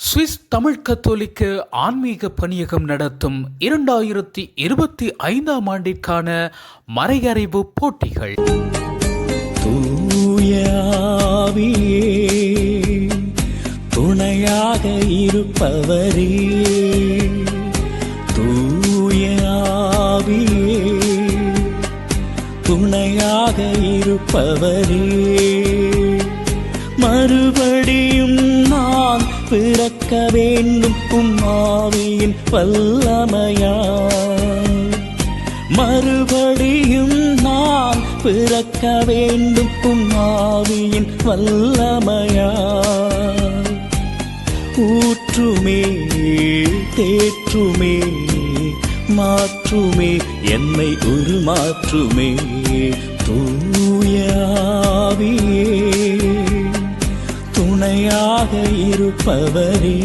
Swiss Tamil கத்தோலிக்க ஆன்மீக பணியகம் நடத்தும் இரண்டாயிரத்தி இருபத்தி ஐந்தாம் ஆண்டிற்கான மறையறிவு போட்டிகள். தூய துணையாக இருப்பவரே. தூயாவியே துணையாக இருப்பவரே. மறுபடியும் நான் பிறக்க வேண்டும் உம்மாவியின் வல்லமையால். மறுபடியும் நான் பிறக்க வேண்டும் உம்மாவியின் வல்லமையா ஊற்றுமே தேற்றுமே மாற்றுமே என்னை உருமாற்றுமே தூயாவியே துணையாக இருப்பவரே.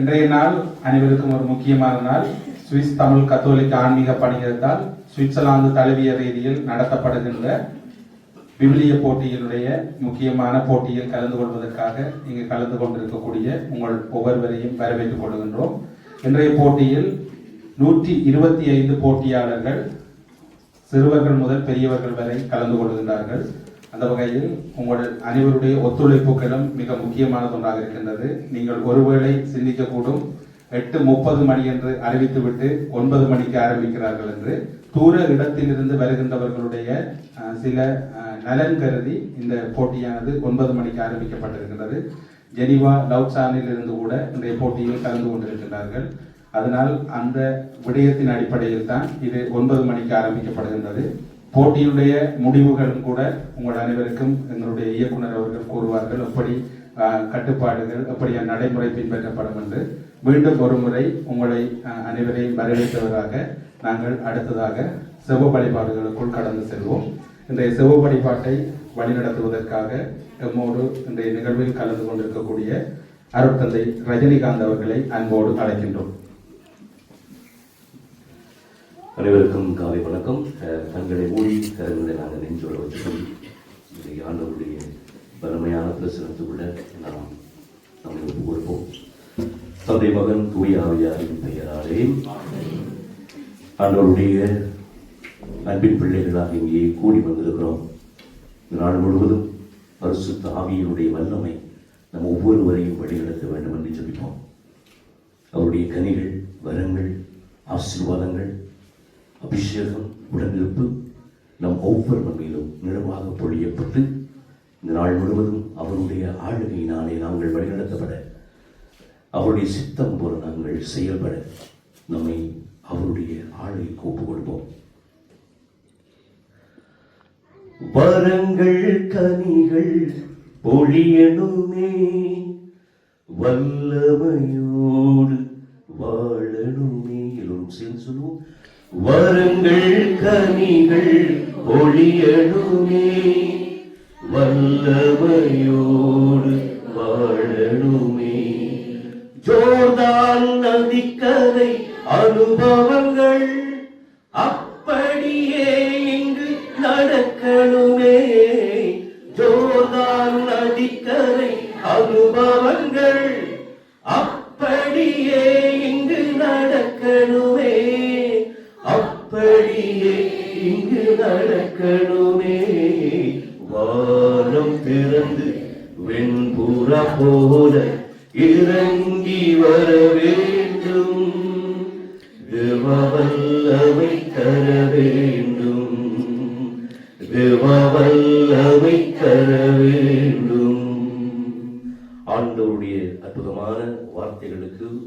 இன்றைய நாள் அனைவருக்கும் ஒரு முக்கியமான நாள். சுவிஸ் தமிழ் கத்தோலிக்க ஆன்மீக பணியகத்தால் சுவிட்சர்லாந்து தழுவிய ரீதியில் நடத்தப்படுகின்ற விவிலிய போட்டியினுடைய முக்கியமான போட்டியில் கலந்து கொள்வதற்காக இங்கு கலந்து கொண்டிருக்கக்கூடிய உங்கள் ஒவ்வொருவரையும் வரவேற்றுக் கொள்கின்றோம். இன்றைய போட்டியில் நூற்றி இருபத்தி ஐந்து போட்டியாளர்கள் சிறுவர்கள் முதல் பெரியவர்கள் வரை கலந்து கொள்கின்றார்கள். அந்த வகையில் உங்கள் அனைவருடைய ஒத்துழைப்புகளும் மிக முக்கியமானது ஒன்றாக இருக்கின்றது. நீங்கள் ஒருவேளை சிந்திக்கக்கூடும். எட்டு முப்பது மணி என்று அறிவித்துவிட்டு ஒன்பது மணிக்கு ஆரம்பிக்கிறார்கள் என்று தூர இடத்திலிருந்து வருகின்றவர்களுடைய சில நலன் கருதி இந்த போட்டியானது ஒன்பது மணிக்கு ஆரம்பிக்கப்பட்டிருக்கின்றது. ஜெனிவா லவ் இருந்து கூட இன்றைய போட்டியில் கலந்து கொண்டிருக்கிறார்கள் அதனால் அந்த விடயத்தின் அடிப்படையில் தான் இது ஒன்பது மணிக்கு ஆரம்பிக்கப்படுகின்றது. போட்டியுடைய முடிவுகளும் கூட உங்கள் அனைவருக்கும் எங்களுடைய இயக்குனர் அவர்கள் கூறுவார்கள். எப்படி கட்டுப்பாடுகள் எப்படியான நடைமுறை பின்பற்றப்படும் என்று. மீண்டும் ஒரு முறை உங்களை அனைவரையும் வரவேற்றவராக நாங்கள் அடுத்ததாக செவ வழிபாடுகளுக்குள் கடந்து செல்வோம். இன்றைய செவ்வ வழிபாட்டை வழிநடத்துவதற்காக எம்மோடு இன்றைய நிகழ்வில் கலந்து கொண்டிருக்கக்கூடிய அருட்தந்தை ரஜினிகாந்த் அவர்களை அன்போடு அழைக்கின்றோம். அனைவருக்கும் காலை வணக்கம். தங்களை ஊழி மூடி கரங்களை நாங்கள் நெஞ்சோட வச்சுக்கொண்டு இன்றைய ஆண்டவருடைய வலிமையான பிரசனத்துக்குள்ள நாம் நம்மை கூறுவோம் தந்தை மகன் தூய ஆவியாரின் பெயராலே ஆண்டவருடைய அன்பின் பிள்ளைகளாக இங்கே கூடி வந்திருக்கிறோம். நாள் முழுவதும் பரிசுத்த ஆவியினுடைய வல்லமை நம் ஒவ்வொருவரையும் வழிநடத்த வேண்டும் என்று சொல்லிப்போம் அவருடைய கனிகள் வரங்கள் ஆசீர்வாதங்கள் அபிஷேகம் உடனிருப்பு நம் ஒவ்வொரு மீதும் நிலவாக பொழியப்பட்டு இந்த நாள் முழுவதும் அவருடைய ஆளுகையினாலே நாங்கள் வழிநடத்தப்பட அவருடைய சித்தம் போல நாங்கள் செயல்பட நம்மை அவருடைய ஆளை ஒப்புக் கொடுப்போம். வரங்கள் கனிகள் பொழியணுமே வல்லமையோடு வாழணுமே. எல்லோரும் சேர்ந்து சொல்லுவோம் வரங்கள் கனிகள் பொழியணுமே வல்லமையோடு வாழணுமே. ஜோர்தான் நதிக்கதை அனுபவங்கள் அப்படியே இங்கு நடக்கணுமே. ஜோர்தான் நதிக்கதை அனுபவங்கள் அப்ப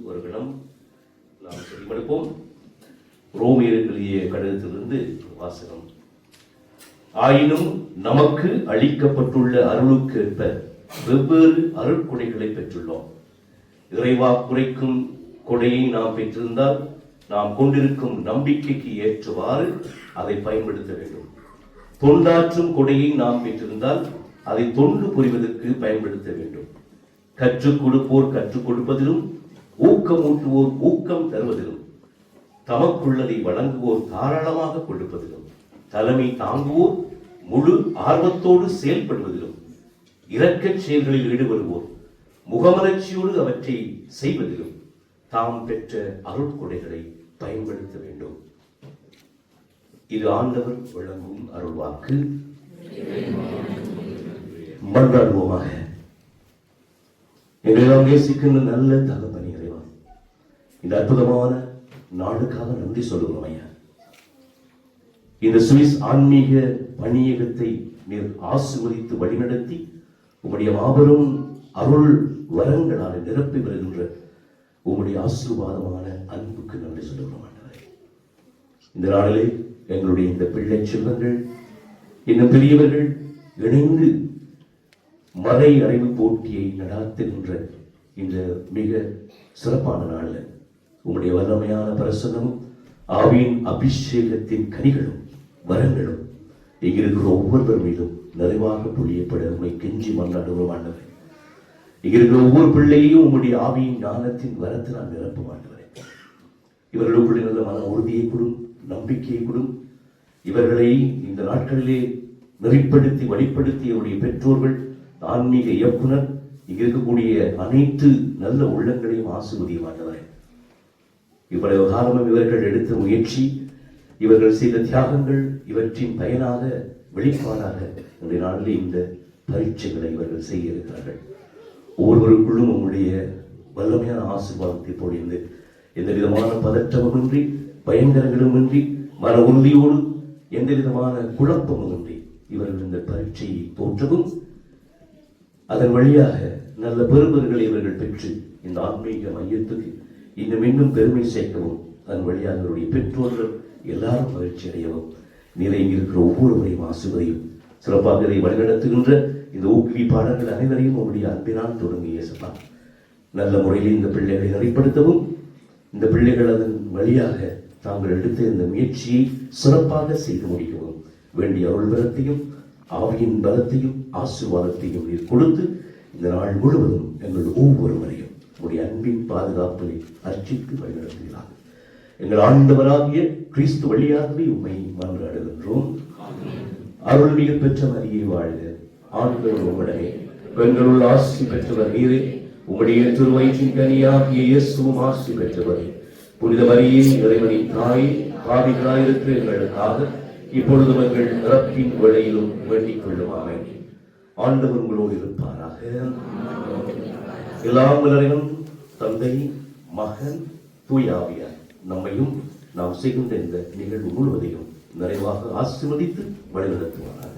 ஒரு கணம் நாம் செவிமடுப்போம் ரோமியருக்கு கடிதத்திலிருந்து வாசகம். ஆயினும் நமக்கு அளிக்கப்பட்டுள்ள அருளுக்கேற்ப வெவ்வேறு அருட்கொடைகளை பெற்றுள்ளோம். இறைவா குறைக்கும் கொடையை நாம் பெற்றிருந்தால் நாம் கொண்டிருக்கும் நம்பிக்கைக்கு ஏற்றவாறு அதை பயன்படுத்த வேண்டும். தொண்டாற்றும் கொடையை நாம் பெற்றிருந்தால் அதை தொண்டு புரிவதற்கு பயன்படுத்த வேண்டும். கற்றுக் கொடுப்போர் கற்றுக் கொடுப்பதிலும் ஊக்கமூட்டுவோர் ஊக்கம் தருவதிலும் தமக்குள்ளதை வழங்குவோர் தாராளமாக கொடுப்பதிலும் தலைமை தாங்குவோர் முழு ஆர்வத்தோடு செயல்படுவதிலும் இரக்கச் செயல்களில் ஈடுபடுவோர் முகமலர்ச்சியோடு அவற்றை செய்வதிலும் தாம் பெற்ற அருட்கொடைகளை பயன்படுத்த வேண்டும். இது ஆண்டவர் வழங்கும் அருள்வாக்கு. மன்றாடுவோமாக. எங்களெல்லாம் நேசிக்கின்ற நல்ல தகவல் இந்த அற்புதமான நாடுக்காக நன்றி சொல்லுகிறோம் ஐயா. இந்த சுவிஸ் ஆன்மீக பணியகத்தை நீர் ஆசிர்வதித்து வழிநடத்தி உங்களுடைய மாபெரும் அருள் வரங்களால் நிரப்பி வருகின்ற உங்களுடைய ஆசீர்வாதமான அன்புக்கு நன்றி சொல்லுகிறோம் இந்த நாளிலே எங்களுடைய இந்த பிள்ளை செல்வங்கள் இன்னும் பெரியவர்கள் இணைந்து மறை அறிவு போட்டியை நடாத்துகின்ற இந்த மிக சிறப்பான நாளில் உங்களுடைய வல்லமையான பிரசனமும் ஆவியின் அபிஷேகத்தின் கனிகளும் வரங்களும் இங்கிருக்கிற ஒவ்வொருவர் மீதும் நிறைவாக புரியப்பட உண்மை கெஞ்சி மன்னாடுவோம் ஆண்டவர். இங்கிருக்கிற ஒவ்வொரு பிள்ளையையும் உங்களுடைய ஆவியின் ஞானத்தின் வரத்தினால் நிரப்ப ஆண்டவரே. இவர்களுக்குள்ள நல்ல மன உறுதியை கொடும் நம்பிக்கையை கொடும் இவர்களை இந்த நாட்களிலே நெறிப்படுத்தி வழிப்படுத்தி அவருடைய பெற்றோர்கள் ஆன்மீக இயக்குனர் இங்க இருக்கக்கூடிய அனைத்து நல்ல உள்ளங்களையும் ஆசிர்வதியும் ஆண்டவரே. இவ்வளவு காலமும் இவர்கள் எடுத்த முயற்சி இவர்கள் செய்த தியாகங்கள் இவற்றின் பயனாக வெளிப்பாடாக இன்றைய நாளில் இந்த பரீட்சைகளை இவர்கள் செய்ய இருக்கிறார்கள். ஒவ்வொருவருக்குள்ளும் உங்களுடைய வல்லமையான ஆசீர்வாதத்தை பொழிந்து எந்த விதமான பதற்றமுமின்றி பயங்கரங்களுமின்றி மன உறுதியோடு எந்த விதமான குழப்பமுமின்றி இவர்கள் இந்த பரீட்சையை தோற்றவும் அதன் வழியாக நல்ல பெருமர்களை இவர்கள் பெற்று இந்த ஆன்மீக மையத்துக்கு இன்னும் இன்னும் பெருமை சேர்க்கவும். அதன் வழியாக அவருடைய பெற்றோர்கள் எல்லாரும் மகிழ்ச்சி அடையவும். நிலை இருக்கிற ஒவ்வொருவரையும் ஆசுவதையும் சிறப்பாக இதை வழிநடத்துகின்ற இந்த ஊக்குவிப்பாளர்கள் அனைவரையும் உங்களுடைய அன்பினால் தொடங்கிய இயேசப்பா. நல்ல முறையில் இந்த பிள்ளைகளை நிறைப்படுத்தவும் இந்த பிள்ளைகள் அதன் வழியாக தாங்கள் எடுத்த இந்த முயற்சியை சிறப்பாக செய்து முடிக்கவும். வேண்டிய அருள் பலத்தையும் ஆவியின் பலத்தையும் ஆசீர்வாதத்தையும் நீர் கொடுத்து இந்த நாள் முழுவதும் எங்கள் ஒவ்வொருவரையும் உடைய அன்பின் பாதுகாப்பை அர்ச்சித்து வழிநடத்துகிறார். எங்கள் ஆண்டவராகிய கிறிஸ்து வழியாகவே உண்மை மன்றாடுகின்றோம் அருள் மிக பெற்ற மரியை வாழ்க. ஆண்டவர் உம்முடனே. பெண்களுள் ஆசி பெற்றவர் நீரே. உம்முடைய திருவயிற்றின் கனியாகிய இயேசுவும் ஆசி பெற்றவரே. புனித மரியே இறைவனின் தாயே பாவிகளாயிருக்கிற எங்களுக்காக இப்பொழுது எங்கள் இறப்பின் வேளையிலும் வேண்டிக் கொள்ளும் ஆண்டவர் உங்களோடு இருப்பாராக. எல்லாம் தந்தை மகன் தூயாவியார் நம்மையும் நாம் செய்கின்ற இந்த நிகழ்வு முழுவதையும் நிறைவாக ஆசீர்வதித்து வழிநடத்துவாராக.